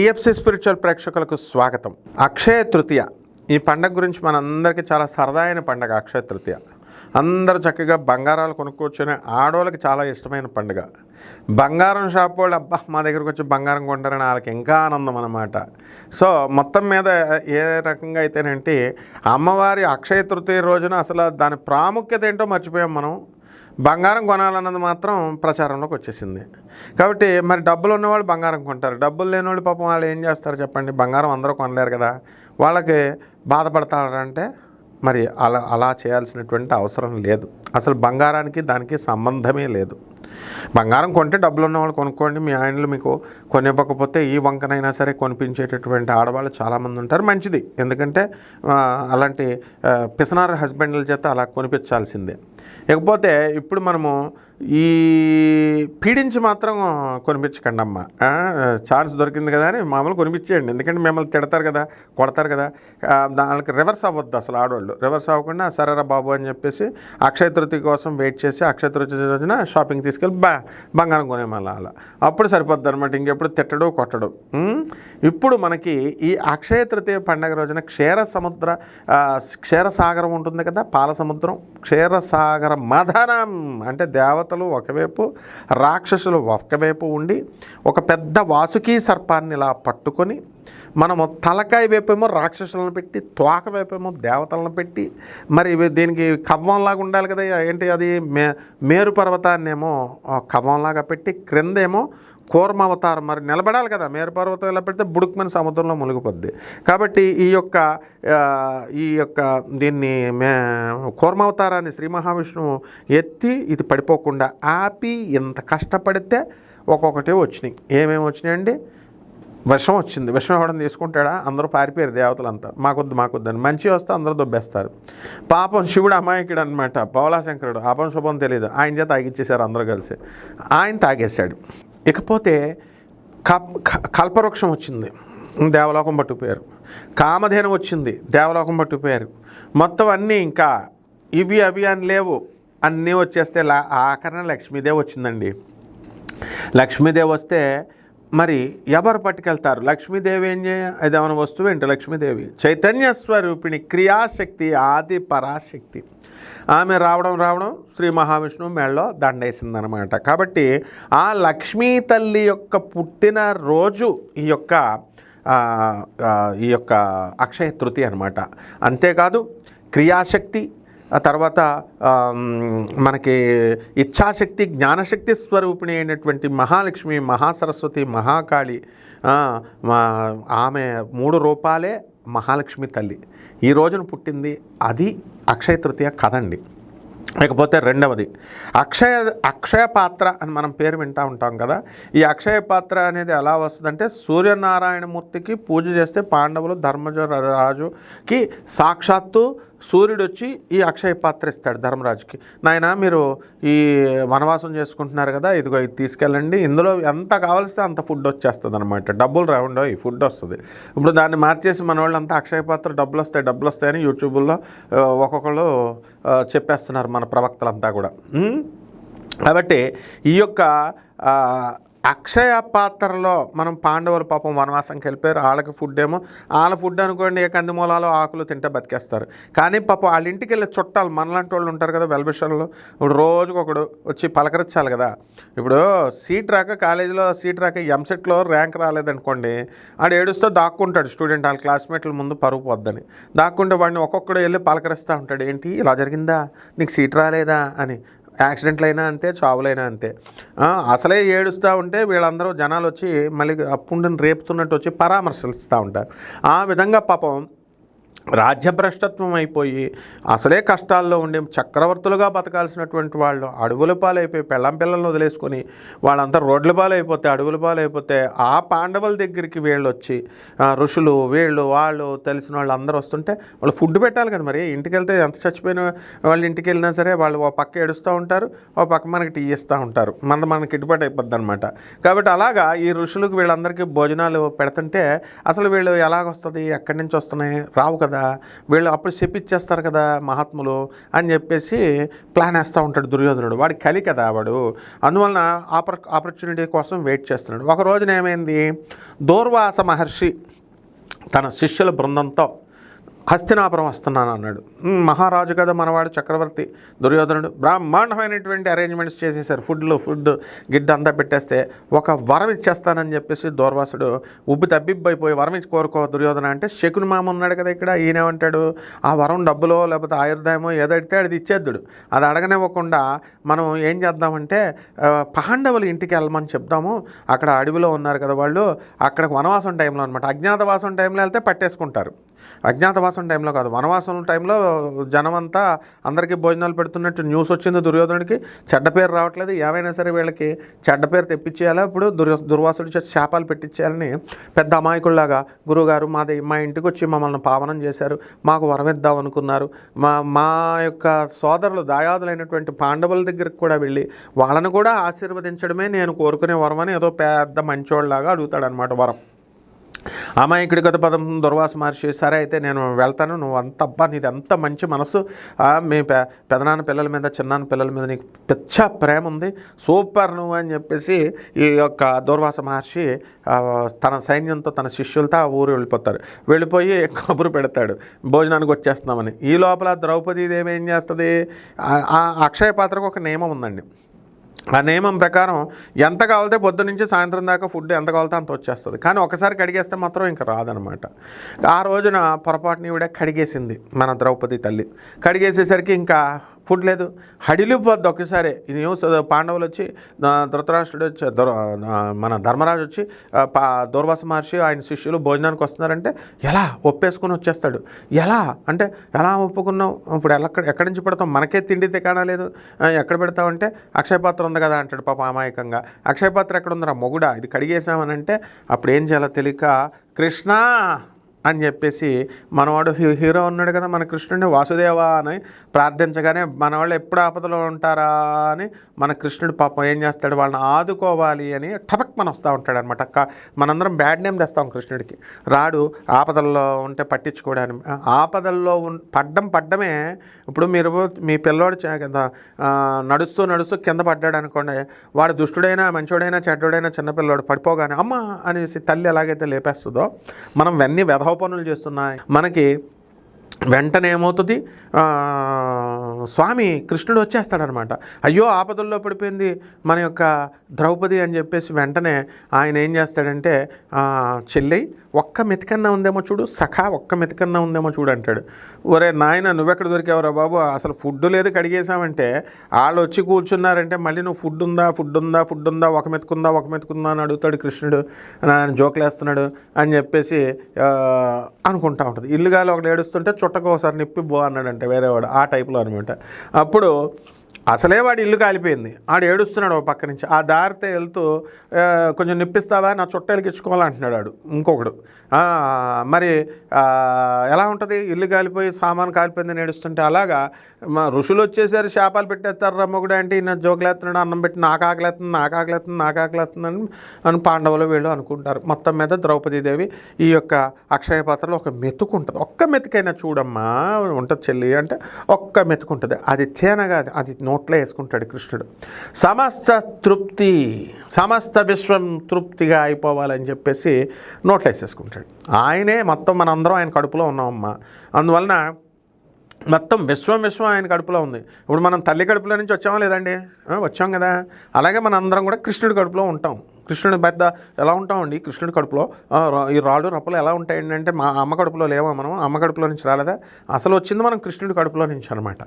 TFC spiritual ప్రేక్షకులకు స్వాగతం. అక్షయ తృతీయ. ఈ పండగ గురించి మనందరికీ చాలా సరదా అయిన పండగ అక్షయ తృతీయ. అందరూ చక్కగా బంగారాలు కొనుక్కొచ్చునే ఆడవాళ్ళకి చాలా ఇష్టమైన పండుగ. బంగారం షాప్ వాళ్ళు అబ్బా మా దగ్గరకు వచ్చి బంగారం కొంటారని వాళ్ళకి ఇంకా ఆనందం అన్నమాట. సో మొత్తం మీద ఏ రకంగా అయితేనంటే అమ్మవారి అక్షయ తృతీయ రోజున అసలు దాని ప్రాముఖ్యత ఏంటో మర్చిపోయాం మనం. బంగారం కొనాలన్నది మాత్రం ప్రచారంలోకి వచ్చేసింది. కాబట్టి మరి డబ్బులు ఉన్నవాళ్ళు బంగారం కొంటారు. డబ్బులు లేనివాళ్ళు పాపం వాళ్ళు ఏం చేస్తారు చెప్పండి? బంగారం అందరూ కొనలేరు కదా. వాళ్ళకి బాధపడతారంటే మరి అలా అలా చేయాల్సినటువంటి అవసరం లేదు. అసలు బంగారానికి దానికి సంబంధమే లేదు. బంగారం కొంటే డబ్బులు ఉన్న వాళ్ళు కొనుక్కోండి. మీ ఆయనలు మీకు కొనివ్వకపోతే ఈ వంకనైనా సరే కొనిపించేటటువంటి ఆడవాళ్ళు చాలామంది ఉంటారు. మంచిది. ఎందుకంటే అలాంటి ఆ, హస్బెండ్ల చేత అలా కొనిపించాల్సిందే. ఇకపోతే ఇప్పుడు మనము ఈ పీడించి మాత్రం కొనిపించకండి అమ్మ ఛాన్స్ దొరికింది కదా అని మామూలు కొనిపించేయండి. ఎందుకంటే మిమ్మల్ని తిడతారు కదా కొడతారు కదా. దానికి రివర్స్ అవ్వద్దు అసలు ఆడవాళ్ళు రివర్స్ అవ్వకుండా సరేరా బాబు అని చెప్పేసి అక్షయ తృతి కోసం వెయిట్ చేసి అక్షయ తృతి రోజున షాపింగ్ తీసుకెళ్ళి బా బంగారం కొనేమల్లా అలా. అప్పుడు సరిపోద్ది అనమాట ఇంకెప్పుడు తిట్టడు కొట్టడు. ఇప్పుడు మనకి ఈ అక్షయ తృతీయ పండగ రోజున క్షీర సముద్ర క్షీరసాగరం ఉంటుంది కదా పాల సముద్రం క్షీరసాగర మదనం అంటే దేవతలు ఒకవైపు రాక్షసులు ఒకవైపు ఉండి ఒక పెద్ద వాసుకీ సర్పాన్ని ఇలా పట్టుకొని మనము తలకాయ వైపేమో రాక్షసులను పెట్టి తోక వైపేమో దేవతలను పెట్టి మరి దీనికి కవ్వంలాగా ఉండాలి కదా ఏంటి అది మే మేరు పర్వతాన్నేమో కవ్వంలాగా పెట్టి క్రిందేమో కూర్మ అవతారం మరి నిలబడాలి కదా. మేరపర్వతం ఎలా ఇలా పెడితే బుడుక్మని సముద్రంలో మునిగిపోద్ది. కాబట్టి ఈ యొక్క ఈ యొక్క దీన్ని మే కూర్మావతారాన్ని శ్రీ మహావిష్ణువు ఎత్తి ఇది పడిపోకుండా ఆపి ఇంత కష్టపడితే ఒక్కొక్కటి వచ్చినాయి. ఏమేమి వచ్చినాయండి? విషం వచ్చింది. విషం ఇవ్వడం తీసుకుంటాడా? అందరూ పారిపోయారు దేవతలంతా. మాకొద్దు మాకొద్దని. మంచి వస్తే అందరూ దొబ్బేస్తారు. పాపం శివుడు అమాయకుడు అనమాట పౌలాశంకరుడు అపం శుభం తెలియదు ఆయన చేత తాగిచ్చేశారు అందరూ కలిసి. ఆయన తాగేశాడు. ఇకపోతే క- కల్పవృక్షం వచ్చింది. దేవలోకం పట్టుకుపోయారు. కామధేనం వచ్చింది. దేవలోకం పట్టుకుపోయారు. మొత్తం అన్నీ ఇంకా ఇవి అవి అని లేవు. అన్నీ వచ్చేస్తే లా ఆఖరణ లక్ష్మీదేవి వచ్చిందండి. లక్ష్మీదేవి వస్తే మరి ఎవరు పట్టుకెళ్తారు? లక్ష్మీదేవి ఏం చేయ అది ఏమైనా వస్తువు ఏంటి లక్ష్మీదేవి? చైతన్య స్వరూపిణి క్రియాశక్తి ఆది పరాశక్తి. ఆమె రావడం రావడం శ్రీ మహావిష్ణువు మేళ్ళలో దండేసిందనమాట. కాబట్టి ఆ లక్ష్మీ తల్లి యొక్క పుట్టిన రోజు ఈ యొక్క ఈ యొక్క అక్షయ తృతీయ అనమాట. అంతేకాదు క్రియాశక్తి తర్వాత మనకి ఇచ్ఛాశక్తి జ్ఞానశక్తి స్వరూపిణి అయినటువంటి మహాలక్ష్మి మహాసరస్వతి మహాకాళి ఆమె మూడు రూపాలే మహాలక్ష్మి తల్లి. ఈ రోజున పుట్టింది అది అక్షయ తృతీయ కథండి. లేకపోతే రెండవది. అక్షయ అక్షయ పాత్ర అని మనం పేరు వింటూ ఉంటాం కదా ఈ అక్షయ పాత్ర అనేది ఎలా వస్తుందంటే సూర్యనారాయణమూర్తికి పూజ చేస్తే పాండవులు ధర్మజ రాజుకి సాక్షాత్తు సూర్యుడు వచ్చి ఈ అక్షయ పాత్ర ఇస్తాడు ధర్మరాజుకి. నాయన మీరు ఈ వనవాసం చేసుకుంటున్నారు కదా ఇదిగో ఇది తీసుకెళ్ళండి. ఇందులో ఎంత కావాల్స్తే అంత ఫుడ్ వచ్చేస్తుంది అనమాట డబ్బులు రావుండో ఈ ఫుడ్ వస్తుంది. ఇప్పుడు దాన్ని మార్చేసి మన వాళ్ళంతా అక్షయ పాత్ర డబ్బులు వస్తాయి డబ్బులు వస్తాయని యూట్యూబ్లో ఒక్కొక్కరు ఒక్కొక్కళ్ళు చెప్పేస్తున్నారు మన ప్రవక్తలంతా కూడా. కాబట్టి ఈ యొక్క అక్షయ పాత్రలో మనం పాండవులు పాపం వనవాసంకి వెళ్ళిపోయారు. వాళ్ళకి ఫుడ్ ఏమో వాళ్ళ ఫుడ్ అనుకోండి ఏ కందిమూలాలు ఆకులు తింటే బతికేస్తారు. కానీ పాపం వాళ్ళ ఇంటికి వెళ్ళే చుట్టాలు మనలాంటి వాళ్ళు ఉంటారు కదా వెల్బిషన్లు ఇప్పుడు రోజుకొకడు వచ్చి పలకరించాలి కదా. ఇప్పుడు సీట్ రాక కాలేజీలో సీట్ రాక ఎంసెట్లో ర్యాంక్ రాలేదనుకోండి ఆడు ఏడుస్తూ దాక్కుంటాడు స్టూడెంట్ వాళ్ళ క్లాస్మేట్ల ముందు పరుగు పోద్దని. దాక్కుంటే వాడిని ఒక్కొక్కడు వెళ్ళి పలకరిస్తూ ఉంటాడు ఏంటి ఇలా జరిగిందా? నీకు సీట్ రాలేదా? అని. యాక్సిడెంట్లు అయినా అంతే చావులైనా అంతే. అసలే ఏడుస్తూ ఉంటే వీళ్ళందరూ జనాలు వచ్చి మళ్ళీ అప్పుండిని రేపుతున్నట్టు వచ్చి పరామర్శిస్తూ ఉంటారు. ఆ విధంగా పాపం రాజ్యభ్రష్టత్వం అయిపోయి అసలే కష్టాల్లో ఉండి చక్రవర్తులుగా బతకాల్సినటువంటి వాళ్ళు అడవుల పాలైపోయి పెళ్ళం పిల్లలను వదిలేసుకొని వాళ్ళంతా రోడ్ల పాలైపోతే అడవుల పాలైపోతే ఆ పాండవుల దగ్గరికి వీళ్ళు వచ్చి ఋషులు వీళ్ళు వాళ్ళు తెలిసిన వాళ్ళు అందరూ వస్తుంటే వాళ్ళు ఫుడ్ పెట్టాలి కదా మరి. ఇంటికి వెళ్తే ఎంత చచ్చిపోయిన వాళ్ళు ఇంటికి వెళ్ళినా సరే వాళ్ళు ఓ పక్క ఏడుస్తూ ఉంటారు ఓ పక్క మనకి టీ ఇస్తూ ఉంటారు. మన మనకి ఇటుబాటు అయిపోద్ది అనమాట కాబట్టి అలాగా ఈ ఋషులకు వీళ్ళందరికీ భోజనాలు పెడుతుంటే అసలు వీళ్ళు ఎలాగొస్తుంది ఎక్కడి నుంచి వస్తున్నాయి? రావు కదా. కదా వీళ్ళు అప్పుడు చెప్పిచ్చేస్తారు కదా మహాత్ములు అని చెప్పేసి ప్లాన్ వేస్తూ ఉంటాడు దుర్యోధనుడు. వాడి కలి కదా వాడు. అందువలన ఆపర్ ఆపర్చునిటీ కోసం వెయిట్ చేస్తున్నాడు. ఒక రోజున ఏమైంది? దూర్వాస మహర్షి తన శిష్యుల బృందంతో హస్తినాపురం వస్తున్నాను అన్నాడు. మహారాజు కదా మనవాడు చక్రవర్తి దుర్యోధనుడు. బ్రహ్మాండమైనటువంటి అరేంజ్మెంట్స్ చేసేసారు ఫుడ్లో ఫుడ్ గిడ్డ అంతా పెట్టేస్తే ఒక వరం ఇచ్చేస్తానని చెప్పేసి దూర్వాసుడు ఉబ్బి తబ్బిబ్బైపోయి వరం ఇచ్చి కోరుకో దుర్యోధన అంటే శకుని మామ ఉన్నాడు కదా ఇక్కడ ఈయనేమంటాడు ఆ వరం డబ్బులో లేకపోతే ఆయుర్దాయమో ఏదైతే అది ఇచ్చేద్దుడు అది అడగనివ్వకుండా మనం ఏం చేద్దామంటే పాండవులు ఇంటికి వెళ్ళమని చెప్దాము. అక్కడ అడవిలో ఉన్నారు కదా వాళ్ళు. అక్కడ వనవాసం టైంలో అనమాట అజ్ఞాతవాసం టైంలో వెళ్తే పట్టేసుకుంటారు. అజ్ఞాతవాసం టైంలో కాదు వనవాసం టైంలో జనమంతా అందరికీ భోజనాలు పెడుతున్నట్టు న్యూస్ వచ్చింది దుర్యోధనుడికి. చెడ్డ పేరు రావట్లేదు. ఏమైనా సరే వీళ్ళకి చెడ్డ పేరు తెప్పించేయాలా? ఇప్పుడు దుర్యో దుర్వాసుడి శాపాలు పెట్టించేయాలని పెద్ద అమాయకుల్లాగా గురుగారు మాది మా ఇంటికి వచ్చి మమ్మల్ని పావనం చేశారు. మాకు వరమిద్దాం అనుకున్నారు. మా మా యొక్క సోదరులు దాయాదులైనటువంటి పాండవుల దగ్గరికి కూడా వెళ్ళి వాళ్ళను కూడా ఆశీర్వదించడమే నేను కోరుకునే వరం అని ఏదో పెద్ద మంచోళ్ళలాగా అడుగుతాడనమాట వరం. అమాయకుడి గత పదం దుర్వాస మహర్షి సరే అయితే నేను వెళ్తాను. నువ్వు అంత అబ్బా నీది అంత మంచి మనసు. మీ పె పెదనాన్న పిల్లల మీద చిన్నాన్న పిల్లల మీద నీకు పిచ్చ ప్రేమ ఉంది. సూపర్ నువ్వు అని చెప్పేసి ఈ యొక్క దుర్వాస మహర్షి తన సైన్యంతో తన శిష్యులతో ఆ ఊరు వెళ్ళిపోతారు. వెళ్ళిపోయి కబురు పెడతాడు. భోజనానికి వచ్చేస్తున్నామని. ఈ లోపల ద్రౌపదీదేవి ఏం చేస్తుంది? ఆ అక్షయ పాత్రకు ఒక నియమం ఉందండి. ఆ నియమం ప్రకారం ఎంత కావాలితే పొద్దు నుంచి సాయంత్రం దాకా ఫుడ్ ఎంత కావాలితే అంత వచ్చేస్తుంది. కానీ ఒకసారి కడిగేస్తే మాత్రం ఇంకా రాదనమాట. ఆ రోజున పొరపాటుని కూడా కడిగేసింది మన ద్రౌపది తల్లి. కడిగేసేసరికి ఇంకా ఫుడ్ లేదు. హడిలిపోద్ది ఒకేసారి ఈ న్యూస్ పాండవులు వచ్చి ధృతరాష్ట్రుడు వచ్చి మన ధర్మరాజు వచ్చి పా దూర్వాస మహర్షి ఆయన శిష్యులు భోజనానికి వస్తున్నారంటే ఎలా ఒప్పేసుకుని వచ్చేస్తాడు? ఎలా? అంటే ఎలా ఒప్పుకున్నావు? ఇప్పుడు ఎక్కడ ఎక్కడి నుంచి పెడతాం మనకే తిండి తికాడా లేదు? ఎక్కడ పెడతామంటే అక్షయపాత్ర ఉంది కదా అంటాడు పాప అమాయకంగా. అక్షయపాత్ర ఎక్కడ ఉందిరా? మొగుడా ఇది కడిగేసామని అంటే అప్పుడు ఏం చేయాలో తెలియక కృష్ణ! అని చెప్పేసి మనవాడు హీ- హీరో ఉన్నాడు కదా మన కృష్ణుడిని వాసుదేవా అని ప్రార్థించగానే మన వాళ్ళు ఎప్పుడు ఆపదలో ఉంటారా అని మన కృష్ణుడు పాపం ఏం చేస్తాడు? వాళ్ళని ఆదుకోవాలి అని టపక్ మన వస్తూ ఉంటాడు అనమాట మనందరం బ్యాడ్ నేమ్ తెస్తాం కృష్ణుడికి. రాడు ఆపదల్లో ఉంటే పట్టించుకోవడానికి ఆపదల్లో ఉన్- పడ్డం పడ్డమే ఇప్పుడు మీరు మీ పిల్లోడు చే- కింద, నడుస్తూ నడుస్తూ కింద పడ్డాడు అనుకోండి వాడు దుష్టుడైనా మంచోడైనా చెడ్డోడైనా చిన్నపిల్లోడు పడిపోగానే అమ్మ అనేసి తల్లి ఎలాగైతే లేపేస్తుందో మనం వెన్నీ వెధ వెధవ పనులు చేస్తున్నాయి. మనకి వెంటనే ఏమవుతుంది? స్వామి కృష్ణుడు వచ్చేస్తాడనమాట. అయ్యో ఆపదల్లో పడిపోయింది మన యొక్క ద్రౌపది అని చెప్పేసి వెంటనే ఆయన ఏం చేస్తాడంటే చెల్లి ఒక్క మెతికన్నా ఉందేమో చూడు సఖా ఒక్క మెతికన్నా ఉందేమో చూడు అంటాడు. ఒరే నాయన నువ్వెక్కడ దొరికావురా బాబు? అసలు ఫుడ్ లేదు కడిగేసామంటే వాళ్ళు వచ్చి కూర్చున్నారంటే మళ్ళీ నువ్వు ఫుడ్ ఉందా ఫుడ్ ఉందా ఫుడ్ ఉందా ఒక మెతుకుందా ఒక మెతుకుందా అని అడుగుతాడు కృష్ణుడు. ఆయన జోకులేస్తున్నాడు అని చెప్పేసి అనుకుంటా ఉంటుంది. ఇల్లుగాలి ఒకటి ఏడుస్తుంటే చుట్టకు ఒకసారి నిప్పి బో అన్నాడంటే వేరేవాడు ఆ టైప్లో అనమాట అప్పుడు అసలే వాడి ఇల్లు కాలిపోయింది. ఆడు ఏడుస్తున్నాడు ఒక పక్క నుంచి. ఆ దారితో వెళ్తూ కొంచెం నిప్పిస్తావా? నా చుట్టాలకి ఇచ్చుకోవాలంటున్నాడు వాడు ఇంకొకడు మరి ఎలా ఉంటుంది? ఇల్లు కాలిపోయి సామాను కాలిపోయిందని ఏడుస్తుంటే అలాగా? మా ఋషులు వచ్చేసారు శాపాలు పెట్టేస్తారు రమ్మగుడు అంటే ఈయన జోకులేస్తున్నాడు అన్నం పెట్టి నాకు ఆకలేస్తుంది నాకు ఆకలేస్తుంది నాకు ఆకలేస్తుంది అని అని పాండవులు వీళ్ళు అనుకుంటారు. మొత్తం మీద ద్రౌపదీదేవి ఈ యొక్క అక్షయ పాత్రలో ఒక మెతుకు ఉంటుంది. ఒక్క మెతుకైనా చూడమ్మా ఉంటుంది చెల్లి అంటే ఒక్క మెతుకు ఉంటుంది. అది తేనగా అది నోట్లో వేసుకుంటాడు కృష్ణుడు. సమస్త తృప్తి సమస్త విశ్వం తృప్తిగా అయిపోవాలని చెప్పేసి నోట్లో వేసేసుకుంటాడు. ఆయనే మొత్తం మనందరం ఆయన కడుపులో ఉన్నామమ్మా. అందువలన మొత్తం విశ్వం విశ్వం ఆయన కడుపులో ఉంది. ఇప్పుడు మనం తల్లి కడుపులో నుంచి వచ్చామా లేదండి? వచ్చాం కదా. అలాగే మన అందరం కూడా కృష్ణుడి కడుపులో ఉంటాం. కృష్ణుడి పెద్ద ఎలా ఉంటామండి? కృష్ణుడి కడుపులో? ఈ రాళ్ళు రప్పలు ఎలా ఉంటాయండి అంటే మా అమ్మ కడుపులో లేవా మనం అమ్మ కడుపులో నుంచి రాలేదా? అసలు వచ్చింది మనం కృష్ణుడి కడుపులో నుంచి అనమాట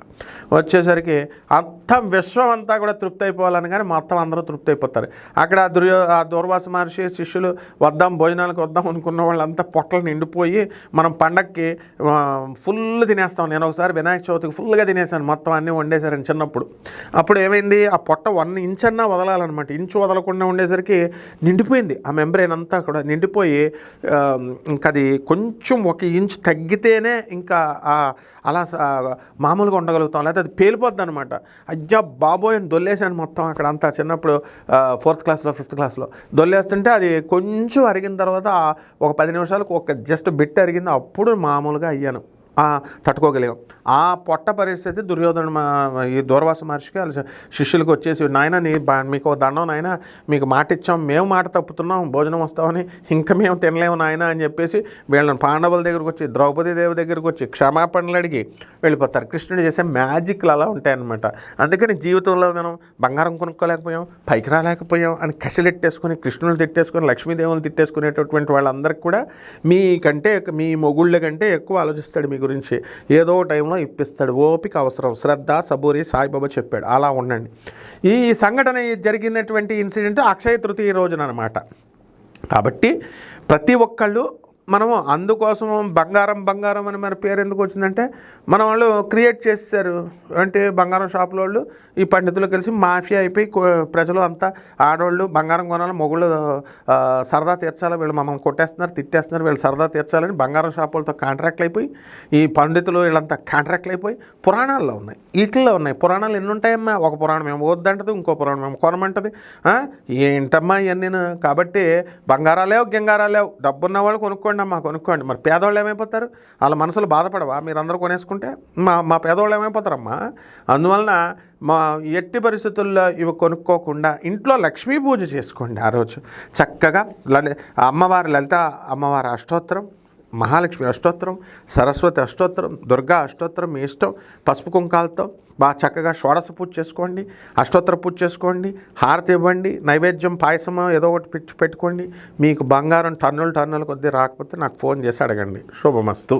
వచ్చేసరికి అంత విశ్వం అంతా కూడా తృప్తి అయిపోవాలని కానీ మొత్తం అందరూ తృప్తి అయిపోతారు. అక్కడ ఆ దుర్యో ఆ దూర్వాస మహర్షి శిష్యులు వద్దాం భోజనాలకు వద్దాం అనుకున్న వాళ్ళంతా పొట్టలు నిండిపోయి మనం పండక్కి ఫుల్ తినేస్తాం. నేను ఒకసారి వినాయక చవితికి ఫుల్గా తినేసాను మొత్తం అన్నీ వండేశారని చిన్నప్పుడు. అప్పుడు ఏమైంది? ఆ పొట్ట వన్ ఇంచ్ అన్నా వదలాలన్నమాట. ఇంచు వదలకుండా ఉండేసరికి నిండిపోయింది. ఆ మెంబ్రెయిన్ అంతా కూడా నిండిపోయి ఇంకా అది కొంచెం ఒక ఇంచు తగ్గితేనే ఇంకా అలా మామూలుగా ఉండగలుగుతాం. లేకపోతే అది పేలిపోద్ది అనమాట అయ్యా బాబోయ్ అని దొల్లేసాను మొత్తం అక్కడ అంతా చిన్నప్పుడు ఫోర్త్ క్లాస్లో ఫిఫ్త్ క్లాస్లో. దొల్లేస్తుంటే అది కొంచెం అరిగిన తర్వాత ఒక పది నిమిషాలకు ఒక జస్ట్ బిట్ అరిగింది. అప్పుడు మామూలుగా అయ్యాను. తట్టుకోగలిగాం ఆ పొట్ట పరిస్థితి దుర్యోధన మా- ఈ దూర్వాస మహర్షికి వాళ్ళ శిష్యులకు వచ్చేసి నాయన నీ మీకు ఓ దండం నాయన మీకు మాట ఇచ్చాం మేము మాట తప్పుతున్నాం భోజనం వస్తామని ఇంకా మేము తినలేము నాయన అని చెప్పేసి వీళ్ళని పాండవుల దగ్గరకు వచ్చి ద్రౌపది దేవి దగ్గరకు వచ్చి క్షమాపణలు అడిగి వెళ్ళిపోతారు. కృష్ణుడు చేసే మ్యాజిక్లు అలా ఉంటాయన్నమాట. అందుకని జీవితంలో మనం బంగారం కొనుక్కోలేకపోయాం పైకి రాలేకపోయాం అని కసిలెట్టేసుకొని కృష్ణులు తిట్టేసుకొని లక్ష్మీదేవులు తిట్టేసుకునేటటువంటి వాళ్ళందరికీ కూడా మీకంటే కంటే మీ మొగుళ్ళ కంటే ఎక్కువ ఆలోచిస్తాడు మీకు గురించి ఏదో టైంలో ఇప్పిస్తాడు. ఓపిక అవసరం. శ్రద్ధ సబూరి సాయిబాబా చెప్పాడు. అలా ఉండండి. ఈ సంఘటన జరిగినటువంటి ఇన్సిడెంట్ అక్షయ తృతీయ రోజున అనమాట కాబట్టి ప్రతి ఒక్కళ్ళు మనము అందుకోసం బంగారం బంగారం అని మన పేరు ఎందుకు వచ్చిందంటే మన వాళ్ళు క్రియేట్ చేశారు అంటే బంగారం షాపుల వాళ్ళు ఈ పండితులు కలిసి మాఫియా అయిపోయి ప్రజలు అంతా ఆడవాళ్ళు బంగారం కొనాలి మొగుళ్ళు సరదా తీర్చాలి వీళ్ళు మమ్మల్ని కొట్టేస్తున్నారు తిట్టేస్తున్నారు వీళ్ళు సరదా తీర్చాలని బంగారం షాపులతో కాంట్రాక్ట్లు అయిపోయి ఈ పండితులు వీళ్ళంతా కాంట్రాక్ట్లు అయిపోయి పురాణాల్లో ఉన్నాయి. వీటిల్లో ఉన్నాయి. పురాణాలు ఎన్ని ఉంటాయమ్మా? ఒక పురాణం ఏమో వద్దంటది ఇంకో పురాణం ఏమో కొనమంటది. ఏంటమ్మా ఇవన్నీ కాబట్టి బంగారాలేవు గింగారాలేవు డబ్బున్న వాళ్ళు కొనుక్కోండి. అమ్మా కొనుక్కోండి. మరి పేదవాళ్ళు ఏమైపోతారు? వాళ్ళ మనసులు బాధపడవా? మీరందరూ కొనేసుకుంటే మా మా పేదవాళ్ళు ఏమైపోతారమ్మా? అందువలన మా ఎట్టి పరిస్థితుల్లో ఇవి కొనుక్కోకుండా ఇంట్లో లక్ష్మీ పూజ చేసుకోండి ఆ రోజు. చక్కగా లలి అమ్మవారి లలిత అమ్మవారి అష్టోత్తరం. మహాలక్ష్మి అష్టోత్తరం సరస్వతి అష్టోత్తరం దుర్గా అష్టోత్తరం మీ ఇష్టం. పసుపు కుంకాలతో బాగా చక్కగా షోడశ పూజ చేసుకోండి అష్టోత్తర పూజ చేసుకోండి హారతి ఇవ్వండి నైవేద్యం పాయసం ఏదో ఒకటి పెట్టి పెట్టుకోండి. మీకు బంగారం టన్నులు టన్నులు కొద్దీ రాకపోతే నాకు ఫోన్ చేసి అడగండి. శుభమస్తు.